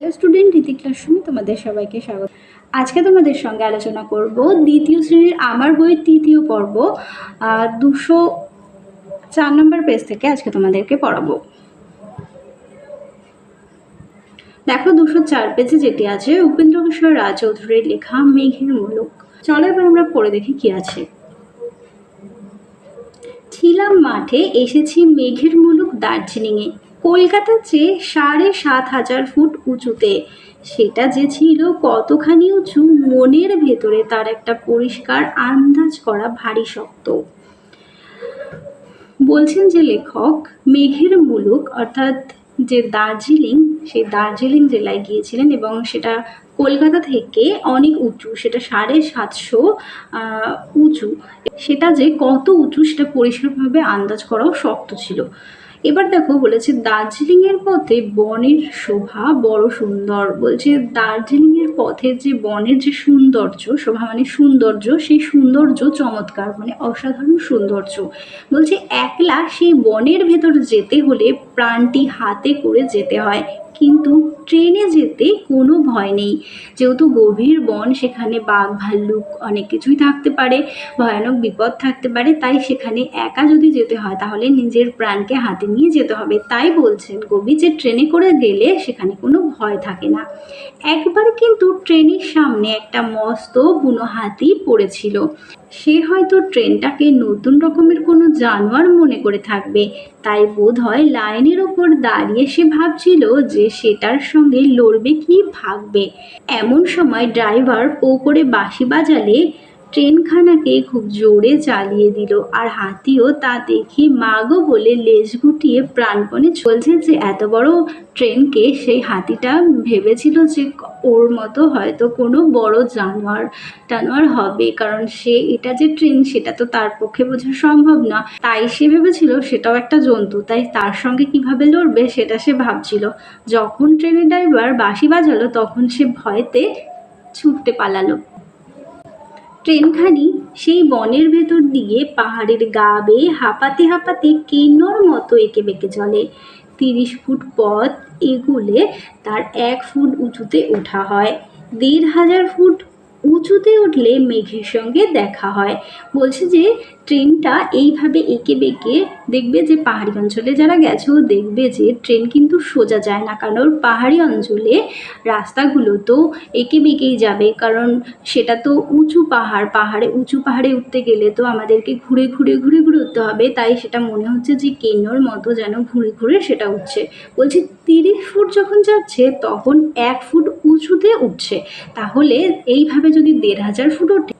Student রীতি ক্লাসরুমে তোমাদের সবাইকে স্বাগত। আজকে তোমাদের সঙ্গে আলোচনা করব দ্বিতীয় শ্রেণির আমার বইয়ের তৃতীয় পর্ব দুশো চার নম্বর পেজ থেকে আজকে তোমাদেরকে পড়াবো। দেখো, দুশো চার পেজে যেটি আছে উপেন্দ্র কিশোর রায় চৌধুরীর লেখা মেঘের মুলুক। চলো এবার আমরা পড়ে দেখি কি আছে। ছিলাম মাঠে, এসেছি মেঘের মুলুক দার্জিলিংয়ে। কলকাতার চেয়ে সাড়ে সাত হাজার ফুট উঁচুতে। সেটা যে ছিল কতখানি উঁচু, মনের ভেতরে তার একটা পরিষ্কার আন্দাজ করা ভারী শক্ত। বলছেন যে লেখক, মেঘের মুলুক, অর্থাৎ যে দার্জিলিং, সেই দার্জিলিং জেলায় গিয়েছিলেন এবং সেটা কলকাতা থেকে অনেক উঁচু, সেটা সাড়ে সাতশো উঁচু। সেটা যে কত উঁচু, সেটা পরিষ্কারভাবে আন্দাজ করাও শক্ত ছিল। এবার দেখো বলেছে, দার্জিলিংয়ের পথে বনের শোভা বড় সুন্দর। বলছে, দার্জিলিংয়ের পথে যে বনের যে সৌন্দর্য, শোভা মানে সৌন্দর্য, সেই সৌন্দর্য চমৎকার মানে অসাধারণ সৌন্দর্য। বলছে, একলা সেই বনের ভেতর যেতে হলে প্রাণটি হাতে করে যেতে হয়। কিন্তু ট্রেনে যেতে কোনো ভয় নেই। যেহেতু গভীর বন, সেখানে বাঘ, ভাল্লুক অনেক কিছুই থাকতে পারে, ভয়ানক বিপদ থাকতে পারে, তাই সেখানে একা যদি যেতে হয়, তাহলে নিজের প্রাণকে হাতে নিয়ে যেতে হবে। তাই বলছেন কবি যে ট্রেনে করে গেলে সেখানে কোনো ভয় থাকে না। একবার কিন্তু ট্রেনের সামনে একটা মস্ত বুনো হাতি পড়েছিল। সে হয়তো ট্রেনটাকে নতুন রকমের কোনো জানোয়ার মনে করে থাকবে। তাই বোধ হয় লাইনের ওপর দাঁড়িয়ে সে ভাবছিল যে সেটার সঙ্গে লড়বে কি ভাববে এমন সময় ড্রাইভার পো করে বাঁশি বাজালে ট্রেনখানাকে খুব জোরে চালিয়ে দিল আর হাতিও তা দেখে মাগো বলে লেজ গুটিয়ে প্রাণপণে চলছে যে এত বড় ট্রেনকে সেই হাতিটা ভেবেছিল যে ওর মতো হয়তো কোনো বড় জানোয়ার টানোয়ার হবে। কারণ সে এটা যে ট্রেন, সেটা তো তার পক্ষে বোঝা সম্ভব না। তাই সে ভেবেছিল সেটাও একটা জন্তু। তাই তার সঙ্গে কীভাবে লড়বে সেটা সে ভাবছিল। যখন ট্রেনের ড্রাইভার বাঁশি বাজালো, তখন সে ভয়তে ছুটতে পালালো। ট্রেনখানি সেই বনের ভেতর দিয়ে পাহাড়ের গা বেয়ে হাঁপাতে হাঁপাতে কেন্নর মতো এঁকে বেঁকে চলে। তিরিশ ফুট পথ এগুলে তার এক ফুট উঁচুতে ওঠা হয়। দেড় হাজার ফুট উঁচুতে উঠলে মেঘের সঙ্গে দেখা হয়। বলছে যে ট্রেনটা এইভাবে এঁকে বেঁকে দেখবে যে পাহাড়ি অঞ্চলে যারা গেছো দেখবে যে ট্রেন কিন্তু সোজা যায় না। কারণ পাহাড়ি অঞ্চলে রাস্তাগুলো তো এঁকে বেঁকেই যাবে। কারণ সেটা তো উঁচু পাহাড়, পাহাড়ে উঁচু পাহাড়ে উঠতে গেলে তো আমাদেরকে ঘুরে ঘুরে ঘুরে ঘুরে উঠতে হবে। তাই সেটা মনে হচ্ছে যে কেন্নর মতো যেন ঘুরে ঘুরে সেটা উঠছে। বলছি, তিরিশ ফুট যখন যাচ্ছে, তখন এক ফুট উঁচুতে উঠছে। তাহলে এইভাবে যদি দেড় হাজার ফুট ওঠে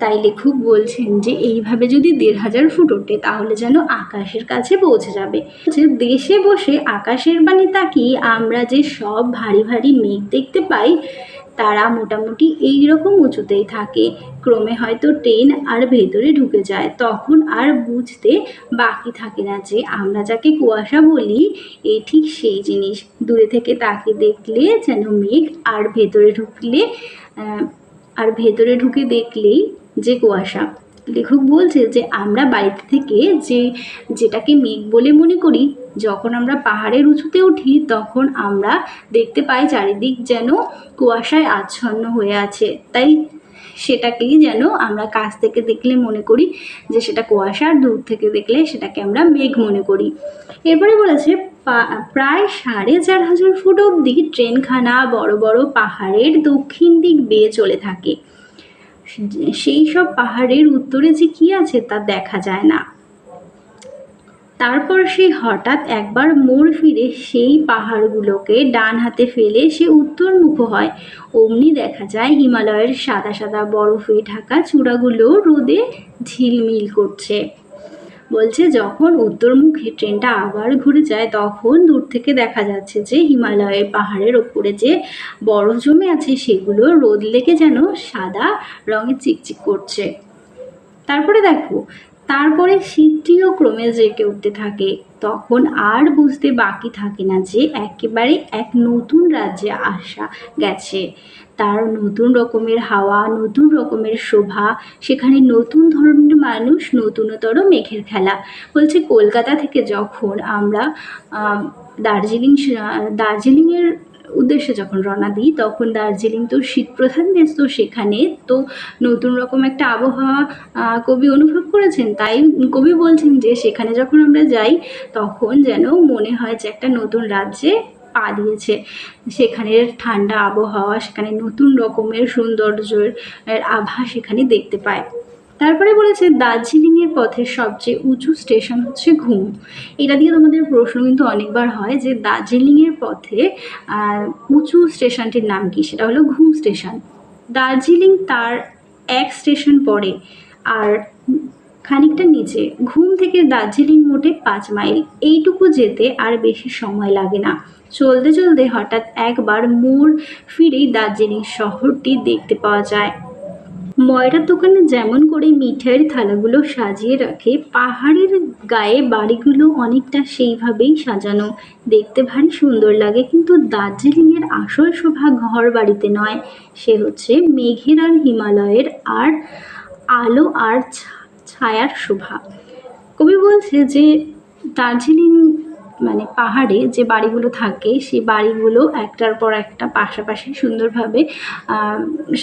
তাই লেখক বলছেন যে, এইভাবে যদি দেড় হাজার ফুট ওঠে, তাহলে যেন আকাশের কাছে পৌঁছে যাবে। যে দেশে বসে আকাশের বাণী তাকিয়ে আমরা যে সব ভারী ভারী মেঘ দেখতে পাই, তারা মোটামুটি এই রকম উঁচুতেই থাকে। ক্রমে হয়তো ট্রেন আর ভেতরে ঢুকে যায়। তখন আর বুঝতে বাকি থাকে না যে, আমরা যাকে কুয়াশা বলি, এ ঠিক সেই জিনিস। দূরে থেকে তাকে দেখলে যেন মেঘ আর ভেতরে ঢুকলে আর ভেতরে ঢুকে দেখলেই যে কুয়াশা। লেখক বলছে যে, আমরা বাড়িতে থেকে যে, যেটাকে মেঘ বলে মনে করি, যখন আমরা পাহাড়ের উঁচুতে উঠি, তখন আমরা দেখতে পাই চারিদিক যেন কুয়াশায় আচ্ছন্ন হয়ে আছে। তাই সেটাকেই যেন আমরা কাছ থেকে দেখলে মনে করি যে, সেটা কুয়াশা, আর দূর থেকে দেখলে সেটাকে আমরা মেঘ মনে করি। এরপরে বলেছে প্রায় সাড়ে চার হাজার ফুট অবধি ট্রেনখানা বড় বড় পাহাড়ের দক্ষিণ দিক বেয়ে চলে থাকে। সেই সব পাহাড়ের উত্তরে যে কি আছে তা দেখা যায় না। তারপর সে হঠাৎ একবার মোড় ফিরে সেই পাহাড়গুলোকে ডান হাতে ফেলে সে উত্তরমুখ হয়। অমনি দেখা যায় হিমালয়ের সাদা সাদা বরফে ঢাকা চূড়াগুলো রোদে ঝিলমিল করছে। বলছে, যখন উত্তরমুখে ট্রেনটা আবার ঘুরে যায়, তখন দূর থেকে দেখা যাচ্ছে যে হিমালয়ের পাহাড়ের ওপরে যে বরফ জমে আছে, সেগুলো রোদ লেগে যেন সাদা রঙে চিকচিক করছে। তারপরে দেখো তারপরে শীতটিও ক্রমে জেগে উঠতে থাকে। তখন আর বুঝতে বাকি থাকে না যে একেবারে এক নতুন রাজ্যে আসা গেছে। তার নতুন রকমের হাওয়া, নতুন রকমের শোভা, সেখানে নতুন ধরনের মানুষ, নতুনতর মেঘের খেলা। বলছে, কলকাতা থেকে যখন আমরা দার্জিলিং দার্জিলিংয়ের উদ্দেশ্যে যখন রওনা দিই, তখন দার্জিলিং তো শীতপ্রধান দেশ, তো সেখানে তো নতুন রকম একটা আবহাওয়া কবি অনুভব করেছেন। তাই কবি বলছেন যে, সেখানে যখন আমরা যাই, তখন যেন মনে হয় যে একটা নতুন রাজ্যে পা দিয়েছে। সেখানের ঠান্ডা আবহাওয়া, সেখানে নতুন রকমের সৌন্দর্যের আভা সেখানে দেখতে পায়। তারপরে বলেছে, দার্জিলিংয়ের পথে সবচেয়ে উঁচু স্টেশন হচ্ছে ঘুম। এটা দিয়ে তোমাদের প্রশ্ন কিন্তু অনেকবার হয় যে, দার্জিলিংয়ের পথে উঁচু স্টেশনটির নাম কি? সেটা হলো ঘুম স্টেশন। দার্জিলিং তার এক স্টেশন পরে আর খানিকটা নিচে। ঘুম থেকে দার্জিলিং মোটে পাঁচ মাইল। এইটুকু যেতে আর বেশি সময় লাগে না। চলতে চলতে হঠাৎ একবার মোড় ফিরেই দার্জিলিং শহরটি দেখতে পাওয়া যায়। ময়রার দোকানে যেমন করে মিঠাইয়ের থালাগুলো সাজিয়ে রাখে, পাহাড়ের গায়ে বাড়িগুলো অনেকটা সেইভাবেই সাজানো। দেখতে ভারী সুন্দর লাগে, কিন্তু দার্জিলিংয়ের আসল শোভা ঘর বাড়িতে নয়। সে হচ্ছে মেঘের আর হিমালয়ের আর আলো আর ছায়ার শোভা। কবি বলছে যে, দার্জিলিং মানে পাহাড়ে যে বাড়িগুলো থাকে, সেই বাড়িগুলো একটার পর একটা পাশাপাশি সুন্দরভাবে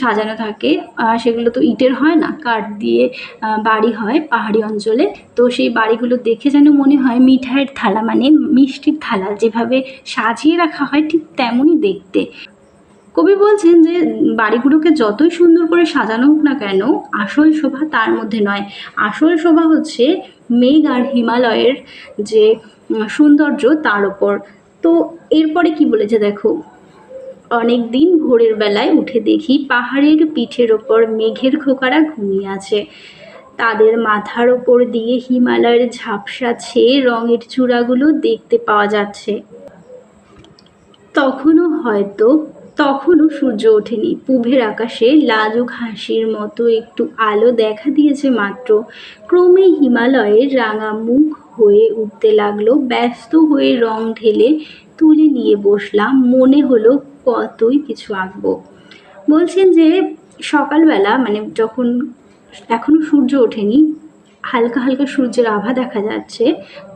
সাজানো থাকে। সেগুলো তো ইটের হয় না, কাঠ দিয়ে বাড়ি হয় পাহাড়ি অঞ্চলে। তো সেই বাড়িগুলো দেখে যেন মনে হয় মিঠাইয়ের থালা মানে মিষ্টির থালা যেভাবে সাজিয়ে রাখা হয় ঠিক তেমনই দেখতে। কবি বলছেন যে, বাড়িগুলোকে যতই সুন্দর করে সাজানো হোক না কেন, আসল শোভা তার মধ্যে নয়। আসল শোভা হচ্ছে মেঘ আর হিমালয়ের যে সৌন্দর্য তার ওপর। তো এরপরে কি বলেছে দেখো? অনেক দিন ভোরের বেলায় উঠে দেখি পাহাড়ের পিঠের ওপর মেঘের খোকারা ঘুমিয়ে আছে। তাদের মাথার ওপর দিয়ে হিমালয়ের ঝাপসা ছেয়ে রঙের চূড়াগুলো দেখতে পাওয়া যাচ্ছে। তখনও হয়তো তখনও সূর্য ওঠেনি। পুবের আকাশে লাজুক হাসির মতো একটু আলো দেখা দিয়েছে মাত্র। ক্রমে হিমালয়ের রাঙা মুখ হয়ে উঠতে লাগল। ব্যস্ত হয়ে রং ঢেলে তুলে নিয়ে বসলাম। মনে হলো কতই কিছু আঁকবো। বলছেন যে সকালবেলা মানে যখন এখনও সূর্য ওঠেনি হালকা হালকা সূর্যের আভা দেখা যাচ্ছে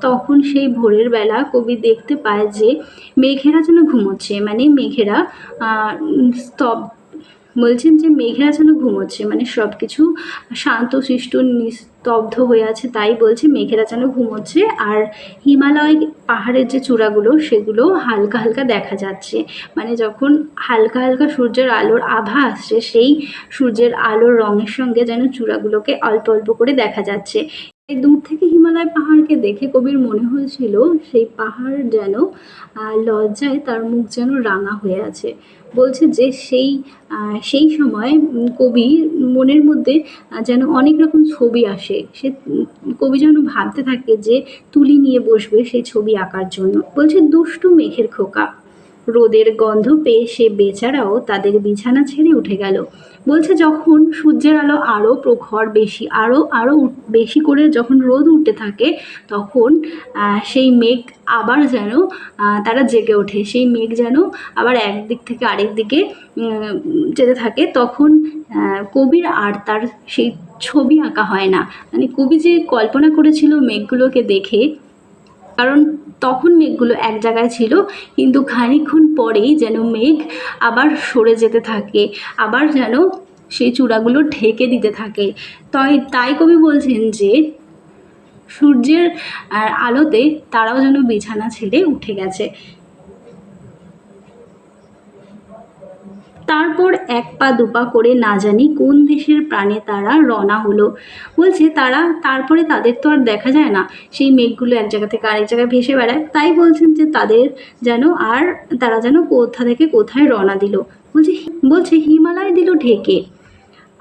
তখন সেই ভোরের বেলা কবি দেখতে পায় যে মেঘেরা যেন ঘুমোচ্ছে। মানে মেঘেরা আহ, স্তব বলছেন যে মেঘেরা যেন ঘুমোচ্ছে মানে সব কিছু শান্তশিষ্ট নিস্তব্ধ হয়ে আছে তাই বলছে মেঘেরা যেন ঘুমোচ্ছে আর হিমালয় পাহাড়ের যে চূড়াগুলো সেগুলো হালকা হালকা দেখা যাচ্ছে। মানে যখন হালকা হালকা সূর্যের আলোর আভা আসছে সেই সূর্যের আলোর রঙের সঙ্গে যেন চূড়াগুলোকে অল্প অল্প করে দেখা যাচ্ছে। দূর থেকে হিমালয় পাহাড়কে দেখে কবির মনে হয়েছিল সেই পাহাড় যেন লজ্জায় তার মুখ যেন রাঙা হয়ে আছে। বলছে যে সেই সেই সময় কবি মনের মধ্যে যেন অনেক রকম ছবি আসে। সে কবি যেন ভাবতে থাকে যে তুলি নিয়ে বসবে সেই ছবি আঁকার জন্য। বলছে, দুষ্টু মেঘের খোকা। রোদের গন্ধ পেয়ে সে বেচারাও তাদের বিছানা ছেড়ে উঠে গেল। বলছে, যখন সূর্যের আলো আরও প্রখর, বেশি আরও আরও বেশি করে যখন রোদ উঠতে থাকে, তখন সেই মেঘ আবার যেন তারা জেগে ওঠে। সেই মেঘ যেন আবার একদিক থেকে আরেক দিকে যেতে থাকে। তখন কবির আর তার সেই ছবি আঁকা হয় না। মানে কবি যে কল্পনা করেছিল মেঘগুলোকে দেখে কারণ তখন মেঘগুলো এক জায়গায় ছিল, কিন্তু খানিক্ষণ পরেই যেন মেঘ আবার সরে যেতে থাকে, আবার যেন সেই চূড়াগুলো ঢেকে দিতে থাকে। তাই তাই কবি বলছেন যে, সূর্যের আলোতে তারাও যেন বিছানা ছেড়ে উঠে গেছে। তারপর এক পা দুপা করে না জানি কোন দেশের প্রাণে তারা রওনা হলো। বলছে, তারা, তারপরে তাদের তো আর দেখা যায় না। সেই মেঘগুলো এক জায়গা থেকে আরেক জায়গায় ভেসে বেড়ায়। তাই বলছেন যে, তাদের যেন আর তারা যেন কোথা থেকে কোথায় রওনা দিল। বলছে বলছে, হিমালয় দিল ঢেকে।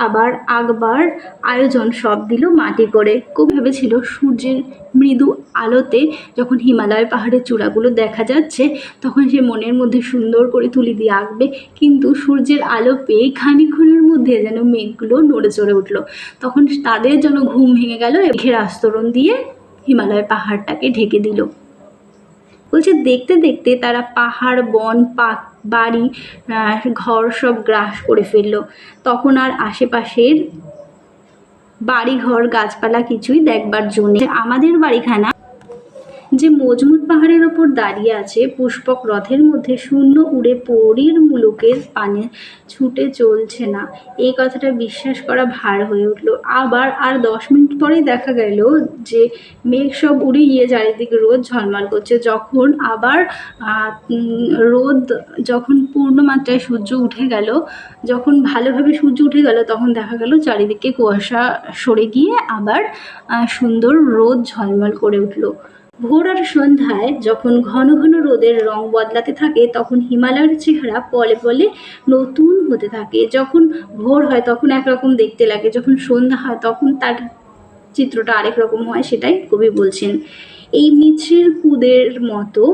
আবার আগবার আয়োজন সব দিল মাটি করে। খুব ভেবেছিল সূর্যের মৃদু আলোতে যখন হিমালয় পাহাড়ের চূড়াগুলো দেখা যাচ্ছে, তখন সে মনের মধ্যে সুন্দর করে তুলি দিয়ে আঁকবে। কিন্তু সূর্যের আলো পেয়ে খানিক্ষণের মধ্যে যেন মেঘগুলো নড়ে চড়ে উঠল। তখন তাদের যেন ঘুম ভেঙে গেল ঘের আস্তরণ দিয়ে হিমালয় পাহাড়টাকে ঢেকে দিল। বলছে, দেখতে দেখতে তারা পাহাড়, বন পাক বাড়ি ঘর সব গ্রাস করে ফেলল। তখন আর আশেপাশের বাড়ি ঘর গাছপালা কিছুই দেখবার জন্য আমাদের বাড়িখানা যে মজমুত পাহাড়ের ওপর দাঁড়িয়ে আছে, পুষ্পক রথের মধ্যে শূন্য উড়ে পরীর মুলুকের পানে ছুটে চলছে না। এই কথাটা বিশ্বাস করা ভার হয়ে উঠল। আবার আর দশ মিনিট পরেই দেখা গেল যে মেঘ সব উড়ে গিয়ে চারিদিকে রোদ ঝলমল করছে। যখন আবার রোদ যখন পূর্ণ মাত্রায় সূর্য উঠে গেল, যখন ভালোভাবে সূর্য উঠে গেল, তখন দেখা গেল চারিদিকে কুয়াশা সরে গিয়ে আবার সুন্দর রোদ ঝলমল করে উঠল। ভোর আর সন্ধ্যায় যখন ঘন ঘন রোদের রং বদলাতে থাকে, তখন হিমালয়ের চেহারা পলে পলে নতুন হতে থাকে। যখন ভোর হয়, তখন একরকম দেখতে লাগে। যখন সন্ধ্যা হয়, তখন তার চিত্রটা আরেক রকম হয়, সেটাই কবি বলছেন। এই মিছরির কুদের মতো,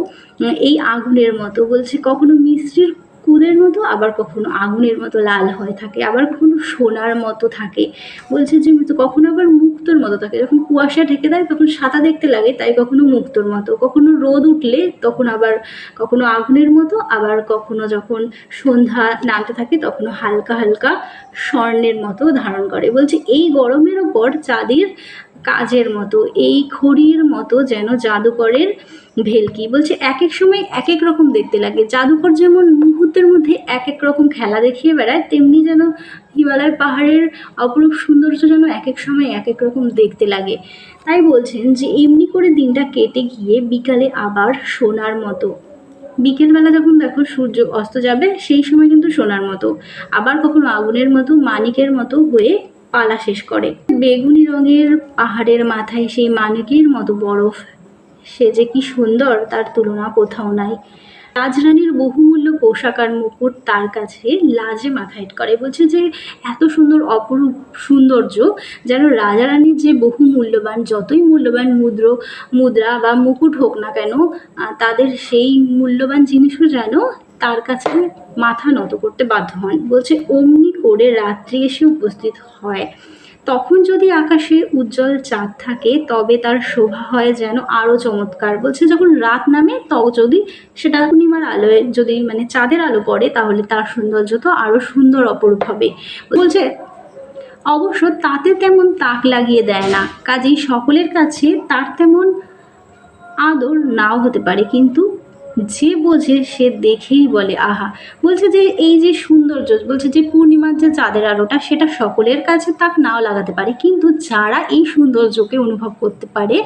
এই আগুনের মতো বলছে, কখনো মিছরির কুদের মতো, আবার কখনো আগুনের মতো লাল হয়ে থাকে, আবার কখনো সোনার মতো থাকে। বলছে যে কখনো আবার মুক্তোর মতো থাকে। যখন কুয়াশা ঢেকে দেয়, তখন সাদা দেখতে লাগে, তাই কখনো মুক্তোর মতো। কখনো রোদ উঠলে, তখন আবার কখনো আগুনের মতো, আবার কখনো যখন সন্ধ্যা নামতে থাকে তখনও হালকা হালকা স্বর্ণের মতো ধারণ করে। বলছে, এই গরমের ওপর চাঁদের কাজের মতো, এই ঘড়ির মতো যেন জাদুকরের ভেলকি। বলছে এক এক সময় এক এক রকম দেখতে লাগে। জাদুকর যেমন মুহূর্তের মধ্যে এক এক রকম খেলা দেখিয়ে বেড়ায়, তেমনি যেন হিমালয় পাহাড়ের অপরূপ সৌন্দর্য যেন এক এক সময় এক এক রকম দেখতে লাগে। তাই বলছেন যে, এমনি করে দিনটা কেটে গিয়ে বিকালে আবার সোনার মতো। বিকেলবেলা যখন দেখো সূর্য অস্ত যাবে, সেই সময় কিন্তু সোনার মতো। আবার কখনো আগুনের মতো, মানিকের মতো হয়ে পালা শেষ করে। বেগুনি রঙের পাহাড়ের মাথায় সেই মানিকের মতো বরফ। সে যে কি সুন্দর, তার তুলনা কোথাও নাই। রাজরানীর বহুমূল্য পোশাক আর মুকুট তার কাছে লাজে মাথা হেট করে। বলছে যে, এত সুন্দর, অপরূপ সৌন্দর্য যেন রাজা রানীর যে বহু মূল্যবান, যতই মূল্যবান মুদ্র, মুদ্রা বা মুকুট হোক না কেন তাদের সেই মূল্যবান জিনিসও যেন তার কাছে মাথা নত করতে বাধ্য হন। বলছে, অমনি করে রাত্রি এসে উপস্থিত হয়। তখন যদি আকাশে উজ্জ্বল চাঁদ থাকে, তবে তার শোভা হয় যেন আরও চমৎকার। বলছে, যখন রাত নামে তো যদি সেটা পূর্ণিমার আলোয় যদি মানে চাঁদের আলো পড়ে, তাহলে তার সৌন্দর্য তো আরও সুন্দর অপরূপ হবে। বলছে, অবশ্য তাতে তেমন তাক লাগিয়ে দেয় না। কাজেই সকলের কাছে তার তেমন আদর নাও হতে পারে, কিন্তু যে বোঝে সে দেখেই বলে, আহা! বলছে যে, এই যে সৌন্দর্য, বলছে যে পূর্ণিমার যে চাঁদের আলোটা, সেটা সকলের কাছে তাক নাও লাগাতে পারে। কিন্তু যারা এই সৌন্দর্যকে অনুভব করতে পারে,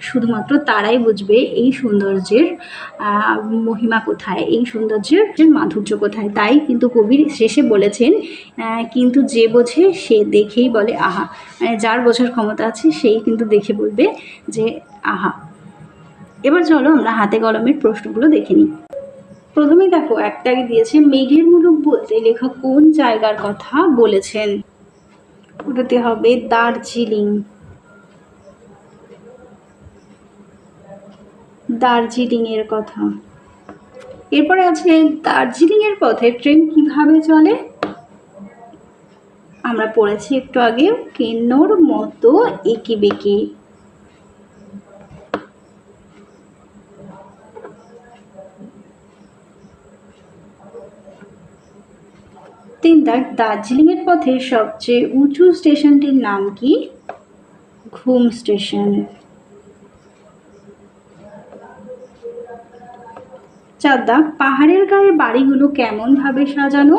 শুধুমাত্র তারাই বুঝবে এই সৌন্দর্যের মহিমা কোথায়, এই সৌন্দর্যের মাধুর্য কোথায়। তাই কিন্তু কবির শেষে বলেছেন কিন্তু যে বোঝে, সে দেখেই বলে, আহা! মানে যার বোঝার ক্ষমতা আছে, সেই কিন্তু দেখে বলবে যে, আহা! এবার চলো আমরা হাতে কলমের প্রশ্নগুলো দেখে নিই। প্রথমেই দেখো, একটা দিয়েছে মেঘের মুলুক বলতে লেখক কোন জায়গার কথা বলেছেন? ওটাতে হবে দার্জিলিং। দার্জিলিং এর কথা। এরপরে আছে দার্জিলিং এর পথে ট্রেন কীভাবে চলে? আমরা পড়েছি একটু আগে, কেন্নর মতো এঁকে বেঁকে তিন দাগ দার্জিলিংয়ের পথে সবচেয়ে উঁচু স্টেশনটির নাম কি? ঘুম স্টেশন। চার দাগ পাহাড়ের গায়ে বাড়িগুলো কেমন ভাবে সাজানো?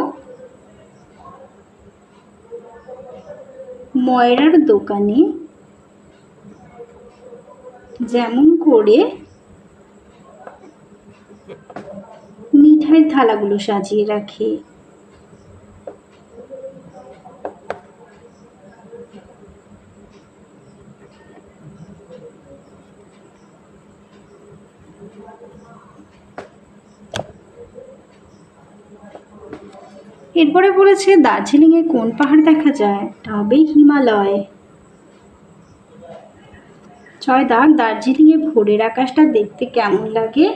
ময়রার দোকানে। যেমন করে মিঠাইয়ের থালাগুলো সাজিয়ে রাখে। এরপরে বলেছে, দার্জিলিংয়ে কোন পাহাড় দেখা যায়? তবে হিমালয়। ছয় দাগ, দার্জিলিংয়ে ভোরের আকাশটা দেখতে কেমন লাগে?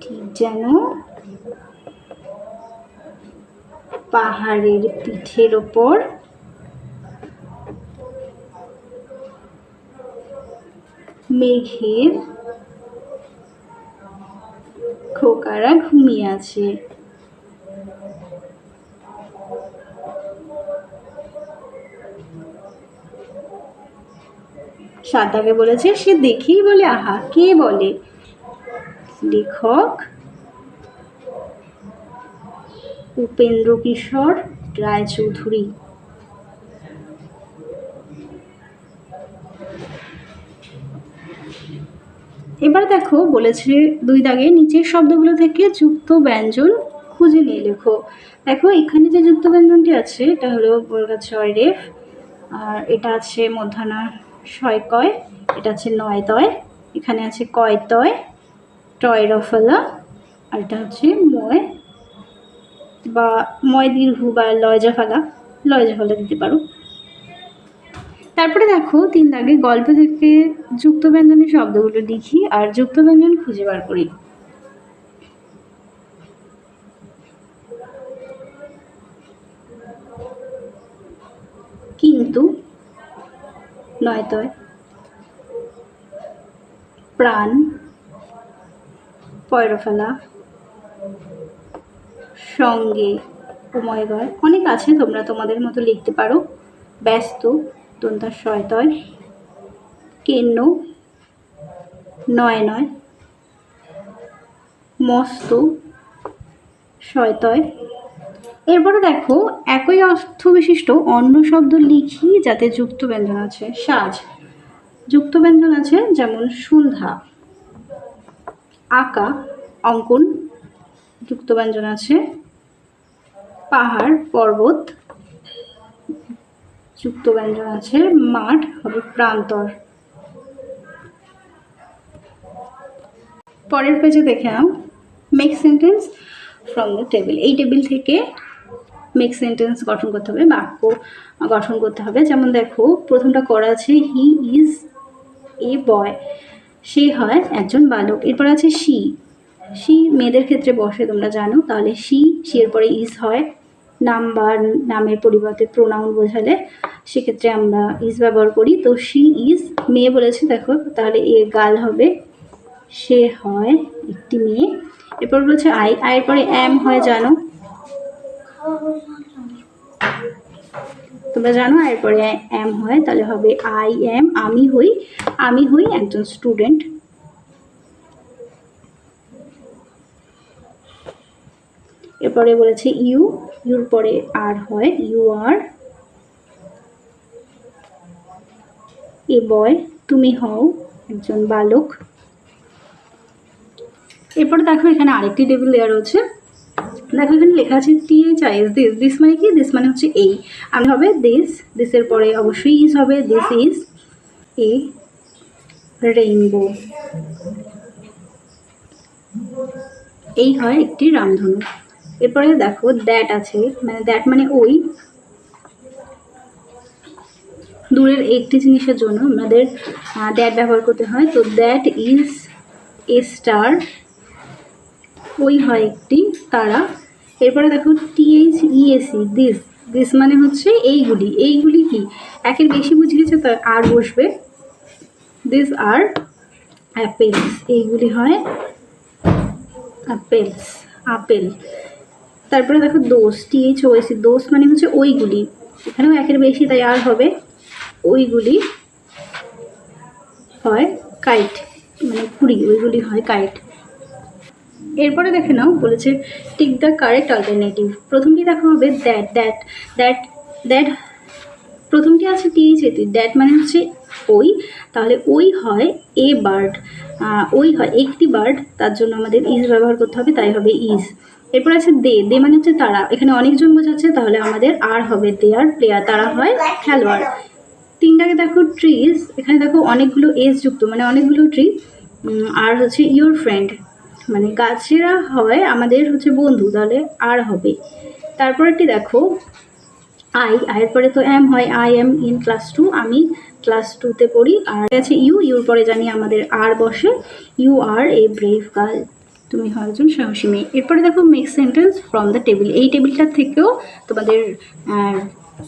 ঠিক যেন পাহাড়ের পিঠের ওপর। মেঘের খোকারা ঘুমিয়ে আছে। সাত দাগে বলেছে, সে দেখেই বলে, আহা, কে বলে? লেখক উপেন্দ্র কিশোর রায়চৌধুরী। এবার দেখো বলেছে দুই দাগে নিচের শব্দগুলো থেকে যুক্ত ব্যঞ্জন খুঁজে নিয়ে লেখো। দেখো, এখানে যে যুক্ত ব্যঞ্জনটি আছে, এটা হলো বর্গা ছয় রেফ আর এটা আছে মধ্যাহ্না ছয় কয়, এটা আছে নয় তয়, এখানে আছে কয় তয়, টয় রফলা, আর এটা হচ্ছে ময়, বা ময় দীর্ঘ বা লয়জা ফালা লয়জা ফালা দিতে পারো। তারপরে দেখো, তিন দাগে গল্প থেকে যুক্ত ব্যঞ্জনের শব্দগুলো লিখি আর যুক্ত ব্যঞ্জন খুঁজে বার করি। কিন্তু, নয়তয়, প্রাণ, পয়রফেলা, সঙ্গে অনেক আছে, তোমরা তোমাদের মতো লিখতে পারো। ব্যস্ত দন্তার শয়তয় কেন্ন নয় নয় মস্ত শয়তয় এরপরে দেখো, একই অর্থ বিশিষ্ট অন্য শব্দ লিখি যাতে যুক্ত ব্যঞ্জন আছে, সাজ। যুক্ত ব্যঞ্জন আছে যেমন সন্ধ্যা। আঁকা, অঙ্কন। যুক্ত ব্যঞ্জন আছে পাহাড়, পর্বত। যুক্ত ব্যঞ্জন আছে, মাঠ হবে প্রান্তর। পরের পেজে দেখে নাও। Make sentence from the table এই টেবিল থেকে মেক সেন্টেন্স গঠন করতে হবে, বাক্য গঠন করতে হবে। যেমন দেখো, প্রথমটা করা আছে হি ইজ এ বয় সে হয় একজন বালক। এরপর আছে শি শি মেয়েদের ক্ষেত্রে বসে, তোমরা জানো। তাহলে শি সি এর পরে ইজ হয়। নাম বা নামের পরিবর্তে প্রোনাউন বোঝালে সেক্ষেত্রে আমরা ইজ ব্যবহার করি। তো শি ইজ মেয়ে বলেছে, দেখো, তাহলে এ গাল হবে। সে হয় একটি মেয়ে। এরপর বলছে আই আয়ের পরে এম হয়, জানো? তোমরা জানো আয়ের পরে এম হয়, তাহলে হবে আই এম আমি হই। আমি হই একজন স্টুডেন্ট এরপরে বলেছে ইউ ইউর পরে আর হয়, ইউ আর এ বয়, তুমি হও একজন বালক। এরপরে দেখো এখানে আরেকটি টেবিল দেওয়া রয়েছে। দেখো এখানে লেখা আছে T H I S this this মানে কি? দিস মানে হচ্ছে এই। আমি হবে দিস দিসের পরে অবশ্যই ইজ হবে। দিস ইজ এ রেইনবো এই হয় একটি রামধনু। এরপরে দেখো দ্যাট আছে মানে দ্যাট মানে ওই। দূরের একটি জিনিসের জন্য আমাদের দ্যাট ব্যবহার করতে হয়। তো দ্যাট ইজ এ স্টার ওই হয় একটি তারা। এরপরে দেখো টিএইচ ইএসি দিস দিস মানে হচ্ছে এইগুলি। এইগুলি কি? একের বেশি বুঝে গেছে তো আর বসবে। দিস আর অ্যাপেলস এইগুলি হয় অ্যাপেলস আপেল। তারপরে দেখো দোষ টিএইচ ওএসি দোষ মানে হচ্ছে ওইগুলি। এখানেও একের বেশি, তাই আর হবে। ওইগুলি হয় কাইট মানে কুড়ি ওইগুলি হয় কাইট এরপরে দেখে নাও, বলেছে টিক দ্য কারেক্ট অল্টারনেটিভ প্রথমটি দেখা হবে দ্যাট দ্যাট দ্যাট দ্যাট প্রথমটি আছে টিএইচ এটি দ্যাট মানে হচ্ছে ওই। তাহলে ওই হয় এ বার্ড ওই হয় একটি বার্ড তার জন্য আমাদের ইজ ব্যবহার করতে হবে, তাই হবে ইজ এরপর আছে দে দে মানে হচ্ছে তারা। এখানে অনেকজন বোঝাচ্ছে, তাহলে আমাদের আর হবে দে আর প্লেয়ার, তারা হয় খেলোয়াড়। তিনটাকে দেখো ট্রিজ এখানে দেখো অনেকগুলো এজ যুক্ত মানে অনেকগুলো ট্রি আর হচ্ছে ইউর ফ্রেন্ড মানে গাছেরা হয় আমাদের হচ্ছে বন্ধু, তাহলে আর হবে। তারপরেরটি দেখো আই আয়ের পরে তো এম হয় I am in class two আমি ক্লাস টুতে পড়ি, আর আছে ইউ ইউর পরে জানি আমাদের আর বসে you are a brave girl তুমি হয় একজন সাহসী মেয়ে। এরপরে দেখো make sentence from the table এই টেবিলটার থেকেও তোমাদের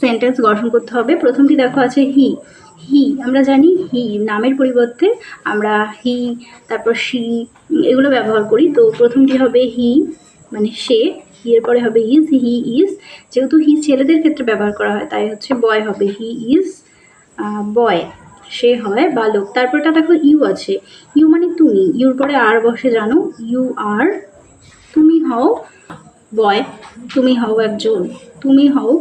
সেন্টেন্স গঠন করতে হবে। প্রথমটি দেখো আছে হি হি আমরা জানি হি নামের পরিবর্তে আমরা হি তারপর সি এগুলো ব্যবহার করি। তো প্রথমটি হবে হি মানে সে। হি এর পরে হবে ইজ হি ইজ যেহেতু হি ছেলেদের ক্ষেত্রে ব্যবহার করা হয়, তাই হচ্ছে বয় হবে। হি ইজ বয় সে হয় বালক। তারপরটা দেখো ইউ আছে। ইউ মানে তুমি। ইউর পরে আর বসে জানো, ইউ আর তুমি হও বয়, তুমি হও একজন, তুমি হও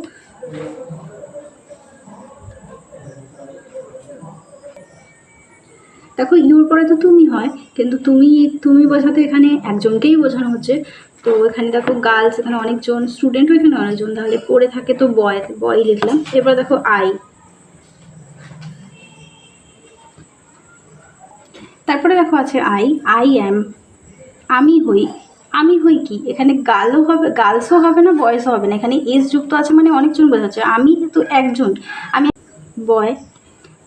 দেখো ইউর পরে তো তুমি হয়, কিন্তু তুমি তুমি বোঝাতে এখানে একজনকেই বোঝানো হচ্ছে। তো এখানে দেখো গার্লস এখানে অনেকজন স্টুডেন্টও এখানে অনেকজন, তাহলে পড়ে থাকে তো বয় বয় লিখলাম। এরপর দেখো আই তারপরে দেখো আছে আই আই অ্যাম আমি হই আমি হই কি? এখানে গার্লও হবে গার্লসও হবে না, বয়েসও হবে না। এখানে এজ যুক্ত আছে মানে অনেকজন বোঝাচ্ছে আমি তো একজন। আমি বয়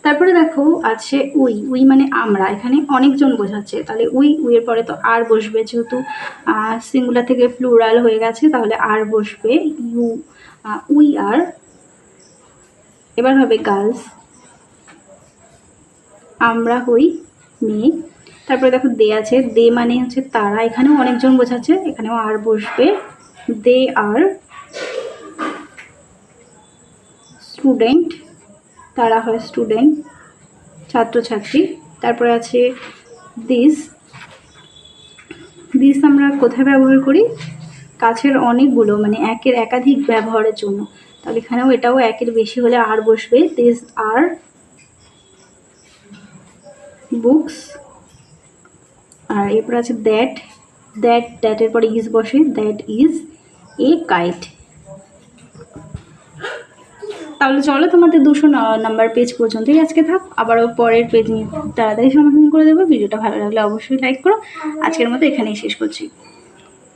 তারপরে দেখো আছে উই। উই মানে আমরা। এখানে অনেকজন বোঝাচ্ছে তাহলে উই উইয়ের পরে তো আর বসবে যেহেতু সিঙ্গুলার থেকে প্লুরাল হয়ে গেছে, তাহলে আর বসবে। ইউ উই আর, এবার হবে গার্লস আমরা হই মেয়ে তারপরে দেখো দে আছে। দে মানে হচ্ছে তারা। এখানেও অনেকজন বোঝাচ্ছে, এখানেও আর বসবে। They are student. তারা হয় স্টুডেন্ট, ছাত্রছাত্রী। তারপরে আছে দিস। দিস আমরা কোথায় ব্যবহার করি? কাছের অনেকগুলো মানে একের একাধিক ব্যবহারের জন্য। তাহলে এখানেও এটাও একের বেশি হলে আর বসবে। দিস আর বুকস আর এরপর আছে দ্যাট দ্যাট দ্যাটের পরে ইজ বসে দ্যাট ইজ এ কাইট তাহলে চলো তোমাদের দুশো নাম্বার পেজ পর্যন্তই আজকে থাক, আবারও পরের পেজ নিয়ে তাড়াতাড়ি সমাধান করে দেবো, ভিডিওটা ভালো লাগলে অবশ্যই লাইক করো। আজকের মতো এখানেই শেষ করছি।